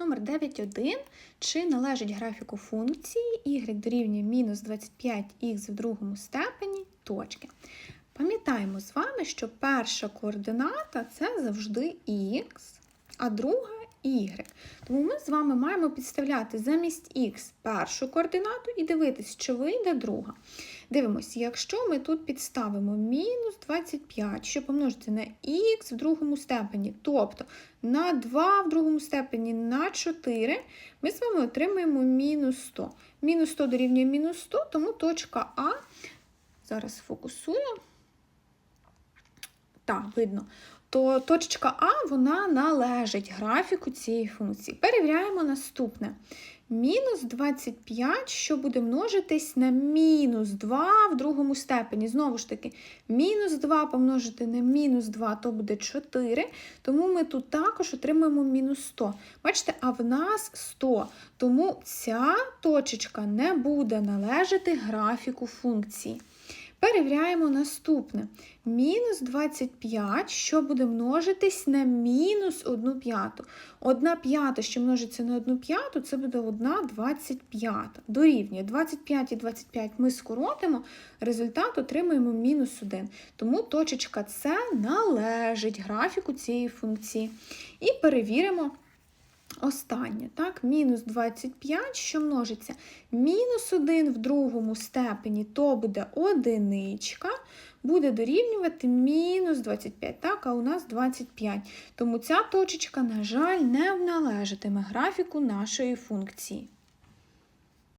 Номер 9.1. Чи належить графіку функції y дорівнює мінус 25х в другому степені точки. Пам'ятаємо з вами, що перша координата це завжди х, а друга y. Тому ми з вами маємо підставляти замість х першу координату і дивитись, чи вийде друга. Дивимось, якщо ми тут підставимо мінус 25, що помножити на х в другому степені, тобто на 2 в другому степені на 4, ми з вами отримаємо мінус 100. Мінус 100 дорівнює мінус 100, тому точка А, зараз фокусую, так, видно, то точка А вона належить графіку цієї функції. Перевіряємо наступне. Мінус 25, що буде множитись на мінус 2 в другому степені. Знову ж таки, мінус 2 помножити на мінус 2, то буде 4. Тому ми тут також отримаємо мінус 100. Бачите, а в нас 100. Тому ця точечка не буде належати графіку функції. Перевіряємо наступне. Мінус 25, що буде множитись на мінус 1 п'яту. 1 п'ята, що множиться на 1 п'яту, це буде 1 25. Дорівнює 25 і 25 ми скоротимо, результат отримаємо мінус 1. Тому точечка С належить графіку цієї функції. І перевіримо. Останнє, так, мінус 25, що множиться мінус 1 в другому степені, то буде одиничка, буде дорівнювати мінус 25, так, а у нас 25. Тому ця точечка, на жаль, не належатиме графіку нашої функції.